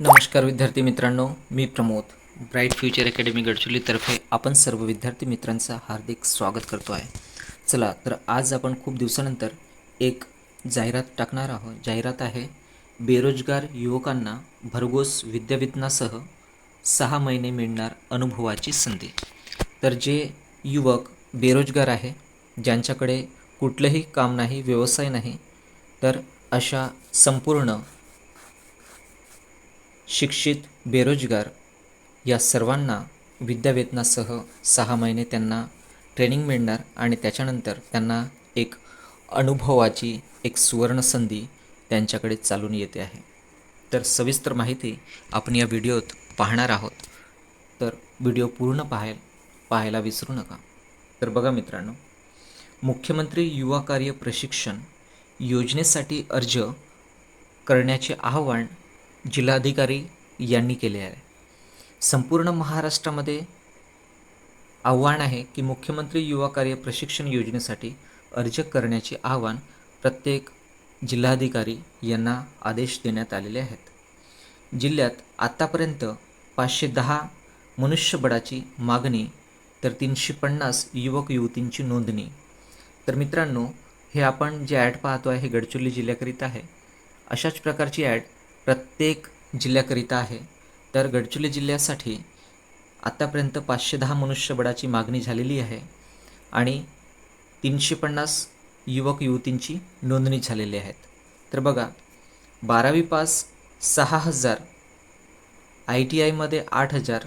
नमस्कार विद्यार्थी मित्रांनो मी प्रमोद. ब्राईट फ्युचर अकॅडमी गडचिरोलीतर्फे आपण सर्व विद्यार्थी मित्रांचं हार्दिक स्वागत करतो आहे. चला तर आज आपण खूप दिवसानंतर एक जाहिरात टाकणार आहोत. जाहिरात आहे बेरोजगार युवकांना भरघोस विद्यावेतनासह सहा महिने मिळणार अनुभवाची संधी. तर जे युवक बेरोजगार आहे ज्यांच्याकडे कुठलंही काम नाही व्यवसाय नाही तर अशा संपूर्ण शिक्षित बेरोजगार या सर्वांना विद्यावेतनासह सहा महिने त्यांना ट्रेनिंग मिळणार आणि त्याच्यानंतर त्यांना एक अनुभवाची एक सुवर्णसंधी त्यांच्याकडे चालून येते आहे. तर सविस्तर माहिती आपण या व्हिडिओत पाहणार आहोत. तर व्हिडिओ पूर्ण पाहाय पाहायला विसरू नका. तर बघा मित्रांनो मुख्यमंत्री युवा कार्य प्रशिक्षण योजनेसाठी अर्ज करण्याचे आवाहन जिल्हाधिकारी यांनी केले आहे. संपूर्ण महाराष्ट्रामध्ये आव्हान आहे की मुख्यमंत्री युवा कार्य प्रशिक्षण योजनेसाठी अर्ज करण्याचे आव्हान प्रत्येक जिल्हाधिकारी यांना आदेश देण्यात आलेले आहेत. जिल्ह्यात आत्तापर्यंत पाचशे दहा मनुष्यबळाची मागणी तर तीनशे पन्नास युवक युवतींची नोंदणी. तर मित्रांनो हे आपण जे ॲड पाहतो आहे हे गडचिरोली जिल्ह्याकरिता आहे. अशाच प्रकारची ॲड प्रत्येक जिल्ह्याकरिता आहे. तर गडचिरोली जिल्ह्यासाठी आत्तापर्यंत पाचशे दहा मनुष्यबळाची मागणी झालेली आहे आणि तीनशे पन्नास युवक युवतींची नोंदणी झालेली आहेत. तर बघा बारावी पास सहा हजार आय टी आयमध्ये आठ हजार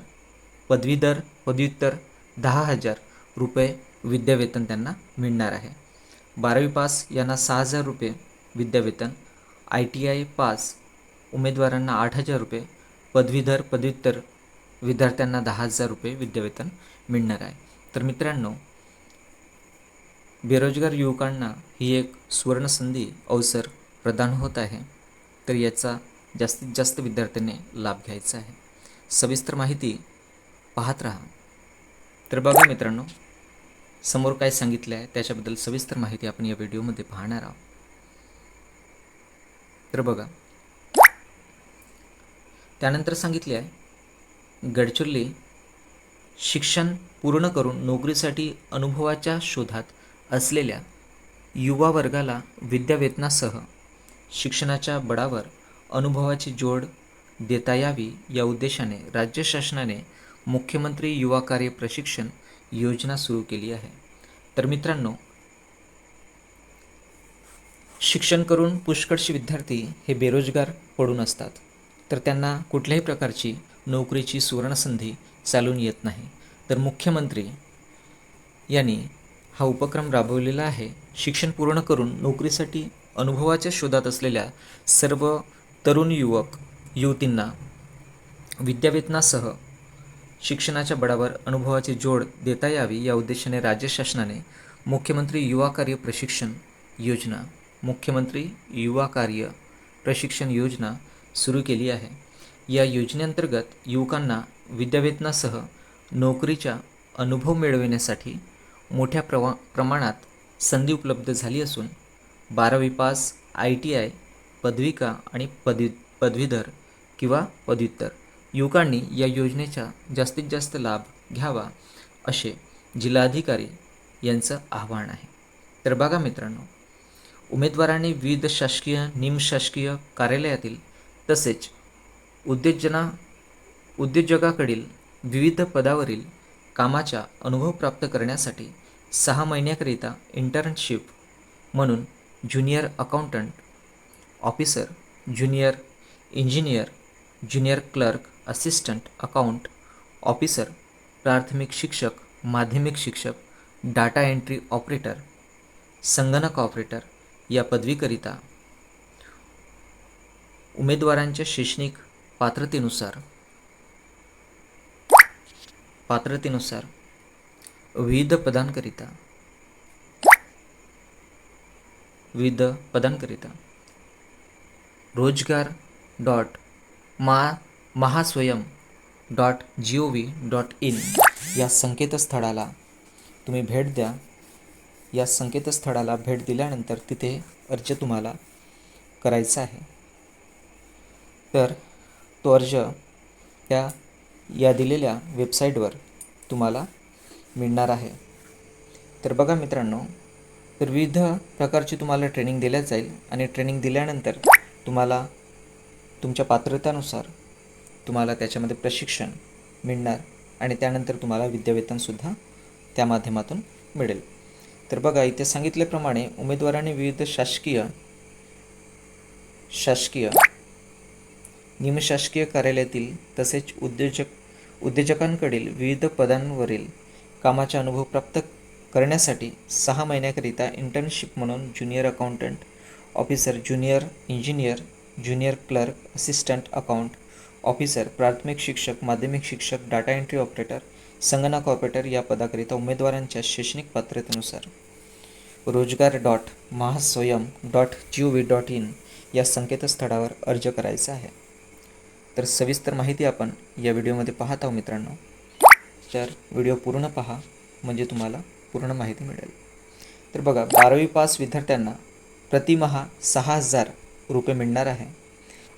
पदवीधर पदव्युत्तर दहा हजार रुपये विद्यावेतन त्यांना मिळणार आहे. बारावी पास यांना सहा हजार रुपये विद्यावेतन आय टी आय पास उमेदवारांना आठ हजार रुपये पदवीधर पदव्युत्तर विद्यार्थ्यांना दहा हजार रुपये विद्यावेतन मिळणार आहे. तर मित्रांनो बेरोजगार युवकांना ही एक सुवर्णसंधी अवसर प्रदान होत आहे. तर याचा जास्तीत जास्त विद्यार्थ्यांनी लाभ घ्यायचा आहे. सविस्तर माहिती पाहत राहा. तर बघा मित्रांनो समोर काय सांगितलं आहे त्याच्याबद्दल सविस्तर माहिती आपण या व्हिडिओमध्ये पाहणार आहोत. तर बघा त्यानंतर सांगितले आहे गडचिरोली शिक्षण पूर्ण करून नोकरीसाठी अनुभवाच्या शोधात असलेल्या युवा वर्गाला विद्यावेतनासह शिक्षणाच्या बळावर अनुभवाची जोड देता यावी या उद्देशाने राज्य शासनाने मुख्यमंत्री युवा कार्य प्रशिक्षण योजना सुरू केली आहे. तर मित्रांनो शिक्षण करून पुष्कळशी विद्यार्थी हे बेरोजगार पडून असतात. तर त्यांना कुठल्याही प्रकारची नोकरीची सुवर्णसंधी चालून येत नाही. तर मुख्यमंत्री यांनी हा उपक्रम राबवलेला आहे. शिक्षण पूर्ण करून नोकरीसाठी अनुभवाच्या शोधात असलेल्या सर्व तरुण युवक युवतींना विद्यावेतनासह शिक्षणाच्या बळावर अनुभवाची जोड देता यावी या उद्देशाने राज्य शासनाने मुख्यमंत्री युवा कार्य प्रशिक्षण योजना मुख्यमंत्री युवा कार्य प्रशिक्षण योजना सुरू केली आहे. या योजनेअंतर्गत युवकांना विद्यावेतनासह नोकरीच्या अनुभव मिळविण्यासाठी मोठ्या प्रवा प्रमाणात संधी उपलब्ध झाली असून बारावी पास आय टी आय पदविका आणि पदवी पदवीधर किंवा पदव्युत्तर युवकांनी या योजनेचा जास्तीत जास्त लाभ घ्यावा असे जिल्हाधिकारी यांचं आव्हान आहे. तर बघा मित्रांनो उमेदवारांनी विविध शासकीय निमशासकीय कार्यालयातील तसेच उद्योजना उद्योजकाकडील विविध पदावरील कामाचा अनुभव प्राप्त करण्यासाठी सहा महिन्याकरिता इंटर्नशिप म्हणून junior accountant officer junior engineer junior clerk assistant account officer प्राथमिक शिक्षक माध्यमिक शिक्षक डाटा एंट्री ऑपरेटर संगणक ऑपरेटर या पदवीकरिता उमेदवारांच्या शैक्षणिक पात्रतेनुसार पात्रतेनुसार विविध पदांकरिता विविध पदांकरिता रोजगार डॉट मा Mahaswayam dot G O V dot in या संकेतस्थळाला तुम्ही भेट द्या. या संकेतस्थळाला भेट दिल्यानंतर तिथे अर्ज तुम्हाला करायचा आहे. तर तो अर्ज त्या या दिलेल्या वेबसाईटवर तुम्हाला मिळणार आहे. तर बघा मित्रांनो तर विविध प्रकारची तुम्हाला ट्रेनिंग दिल्या जाईल आणि ट्रेनिंग दिल्यानंतर तुम्हाला तुमच्या पात्रतानुसार तुम्हाला त्याच्यामध्ये प्रशिक्षण मिळणार आणि त्यानंतर तुम्हाला विद्यावेतनसुद्धा त्या माध्यमातून मिळेल. तर बघा इथे सांगितल्याप्रमाणे उमेदवारांनी विविध शासकीय शासकीय निमशासकीय कार्यालयातील तसेच उद्योजक उद्योजकांकडील विविध पदांवरील कामाचा अनुभव प्राप्त करण्यासाठी सहा महिन्याकरिता इंटर्नशिप म्हणून junior accountant officer junior engineer junior clerk assistant account officer प्राथमिक शिक्षक माध्यमिक शिक्षक डाटा एंट्री ऑपरेटर संगणक ऑपरेटर या पदाकरिता उमेदवारांच्या शैक्षणिक पात्रतेनुसार. रोजगार dot Mahaswayam dot G O V dot in या संकेतस्थळावर अर्ज करायचा आहे. तर सविस्तर माहिती आपण या व्हिडिओमध्ये पाहत आहोत मित्रांनो. तर व्हिडिओ पूर्ण पहा म्हणजे तुम्हाला पूर्ण माहिती मिळेल. तर बघा बारावी पास विद्यार्थ्यांना प्रतिमहा सहा हजार रुपये मिळणार आहे.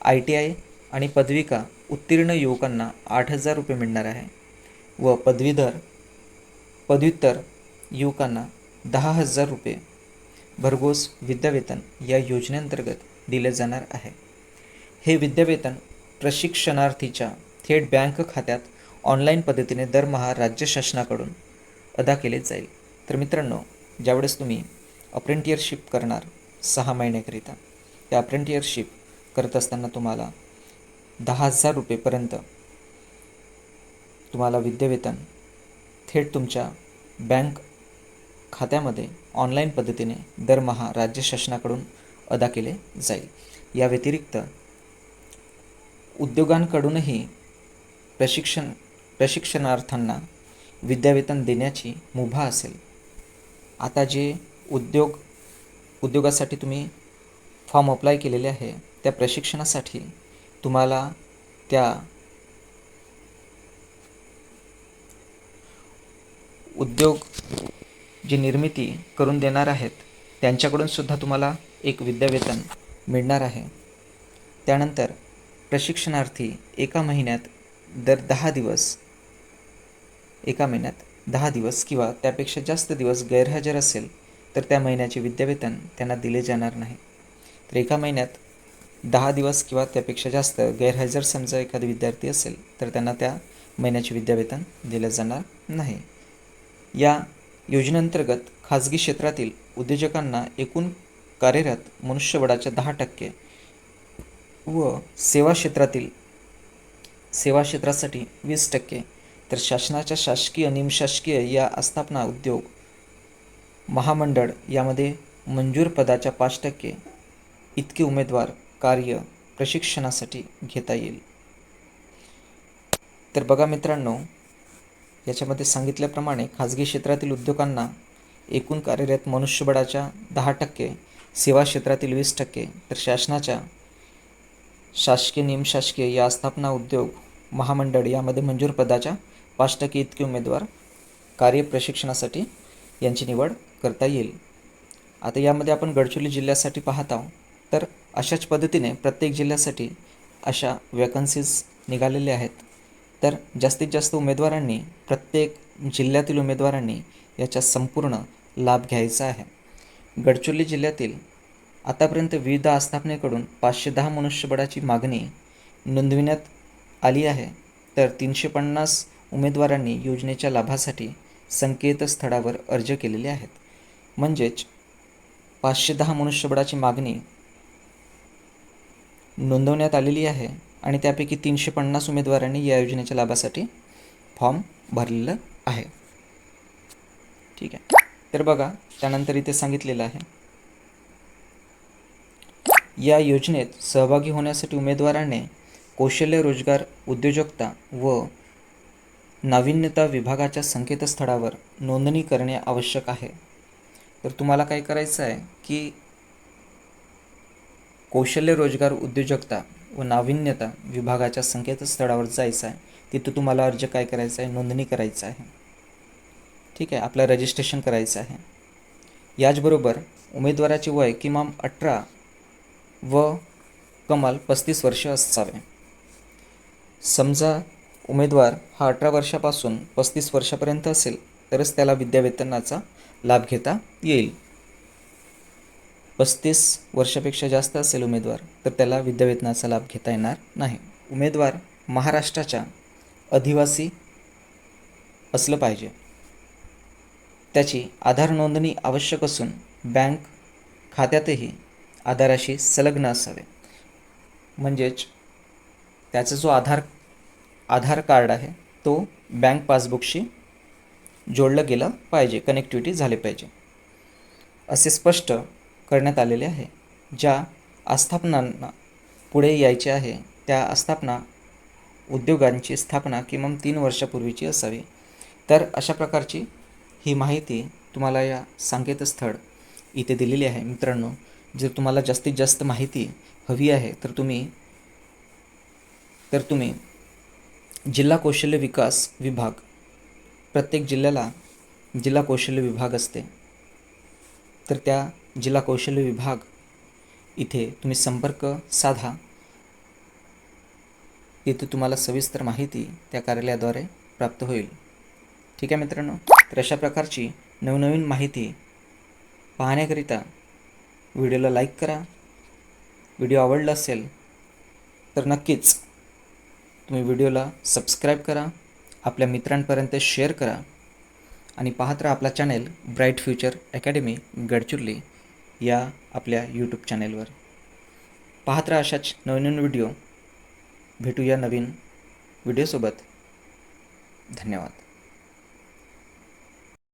आय टी आय आणि पदविका उत्तीर्ण युवकांना आठ हजार रुपये मिळणार आहे. व पदवीधर पदव्युत्तर युवकांना दहा हजार रुपये भरघोस विद्यावेतन या योजनेअंतर्गत दिले जाणार आहे. हे विद्यावेतन प्रशिक्षणार्थीच्या थेट बँक खात्यात ऑनलाईन पद्धतीने दरमहा राज्य शासनाकडून अदा केले जाईल. तर मित्रांनो ज्यावेळेस तुम्ही अप्रेंटियरशिप करणार सहा महिन्याकरिता त्या अप्रेंटियरशिप करत असताना तुम्हाला दहा हजार रुपयेपर्यंत तुम्हाला विद्यावेतन थेट तुमच्या बँक खात्यामध्ये ऑनलाईन पद्धतीने दरमहा राज्य शासनाकडून अदा केले जाईल. या व्यतिरिक्त उद्योगांकडूनही प्रशिक्षण प्रशिक्षणार्थांना विद्यावेतन देण्याची मुभा असेल. आता जे उद्योग उद्योगासाठी तुम्ही फॉर्म अप्लाय केलेले आहे त्या प्रशिक्षणासाठी तुम्हाला त्या उद्योग जी निर्मिती करून देणार आहेत त्यांच्याकडून सुद्धा तुम्हाला एक विद्यावेतन मिळणार आहे. त्यानंतर प्रशिक्षणार्थी एका महिन्यात दर दहा दिवस एका महिन्यात दहा दिवस किंवा त्यापेक्षा जास्त दिवस गैरहजर असेल तर त्या महिन्याचे विद्यावेतन त्यांना दिले जाणार नाही. तर एका महिन्यात दहा दिवस किंवा त्यापेक्षा जास्त गैरहजर समजा एखादा विद्यार्थी असेल तर त्यांना त्या महिन्याचे विद्यावेतन दिलं जाणार नाही. या योजनेअंतर्गत खाजगी क्षेत्रातील उद्योजकांना एकूण कार्यरत मनुष्यबळाच्या दहा टक्के व सेवा क्षेत्रातील सेवा क्षेत्रासाठी वीस टक्के. तर शासनाच्या शासकीय निमशासकीय या आस्थापना उद्योग महामंडळ यामध्ये मंजूर पदाच्या पाच टक्के इतके उमेदवार कार्य प्रशिक्षणासाठी घेता येईल. तर बघा मित्रांनो याच्यामध्ये सांगितल्याप्रमाणे खाजगी क्षेत्रातील उद्योगांना एकूण कार्यरत मनुष्यबळाच्या दहा टक्के सेवा क्षेत्रातील वीस टक्के. तर शासनाच्या शासकीय निमशासकीय या आस्थापना उद्योग महामंडळ यामध्ये मंजूर पदाच्या पाच टक्के इतके उमेदवार कार्य प्रशिक्षणासाठी यांची निवड करता येईल. आता यामध्ये आपण गडचिरोली जिल्ह्यासाठी पाहत आहोत. तर अशाच पद्धतीने प्रत्येक जिल्ह्यासाठी अशा वॅकन्सीज निघालेल्या आहेत. तर जास्तीत जास्त उमेदवारांनी प्रत्येक जिल्ह्यातील उमेदवारांनी याचा संपूर्ण लाभ घ्यायचा आहे. गडचिरोली जिल्ह्यातील आतापर्यंत विविध आस्थापनेकडून पाचशे दहा मनुष्यबळाची मागणी नोंदविण्यात आली आहे. तर तीनशे पन्नास उमेदवारांनी योजनेच्या लाभासाठी संकेतस्थळावर अर्ज केलेले आहेत. म्हणजेच पाचशे दहा मनुष्यबळाची मागणी नोंदवण्यात आलेली आहे आणि त्यापैकी तीनशे पन्नास उमेदवारांनी या योजनेच्या लाभासाठी फॉर्म भरलेलं आहे. ठीक आहे. तर बघा त्यानंतर इथे सांगितलेलं आहे. या योजनेत सहभागी होण्यासाठी उमेदवाराने कौशल्य रोजगार उद्योजकता व नाविन्यता विभागाच्या संकेतस्थळावर नोंदणी करणे आवश्यक आहे. तर तुम्हाला काय करायचं आहे की कौशल्य रोजगार उद्योजकता व नाविन्यता विभागाच्या संकेतस्थळावर जायचं आहे. तिथं तुम्हाला अर्ज काय करायचा आहे? नोंदणी करायचं आहे. ठीक आहे? आपलं रजिस्ट्रेशन करायचं आहे. याचबरोबर उमेदवाराचे वय किमान अठरा व कमाल पस्तीस वर्ष असावे. समजा उमेदवार हा अठरा वर्षापासून पस्तीस वर्षापर्यंत असेल तरच त्याला विद्यावेतनाचा लाभ घेता येईल. पस्तीस वर्षापेक्षा जास्त असेल उमेदवार तर त्याला विद्यावेतनाचा लाभ घेता येणार नाही. उमेदवार महाराष्ट्राच्या अधिवासी असलं पाहिजे. त्याची आधार नोंदणी आवश्यक असून बँक खात्यातही आधाराशी संलग्न असावे. म्हणजेच त्याचा जो आधार आधार कार्ड आहे तो बँक पासबुकशी जोडलं गेलं पाहिजे कनेक्टिव्हिटी झाली पाहिजे. असे स्पष्ट करण्यात आलेले आहे. ज्या आस्थापनांना पुढे यायचे आहे त्या आस्थापना उद्योगांची स्थापना किमान तीन वर्षापूर्वीची असावी. तर अशा प्रकारची ही माहिती तुम्हाला या संकेतस्थळ इथे दिलेली आहे. मित्रांनो जर तुम्हाला जास्तीत जास्त माहिती हवी आहे तर तुम्ही तर तुम्ही जिल्हा कौशल्य विकास विभाग प्रत्येक जिल्ह्याला जिल्हा कौशल्य विभाग असते. तर त्या जिल्हा कौशल्य विभाग इथे तुम्ही संपर्क साधा. तिथे तुम्हाला सविस्तर माहिती त्या कार्यालयाद्वारे प्राप्त होईल. ठीक आहे मित्रांनो? तर अशा प्रकारची नवनवीन माहिती पाहण्याकरिता व्हिडिओला लाईक करा. व्हिडिओ आवडला असेल तर नक्कीच तुम्ही व्हिडिओला सबस्क्राईब करा आपल्या मित्रांपर्यंत शेअर करा आणि पाहत राहा आपला channel bright future academy Gadchiroli या आपल्या यूट्यूब चॅनेलवर. पाहत राहा अशाच नवीन व्हिडिओ. भेटूया नवीन व्हिडिओसोबत. धन्यवाद.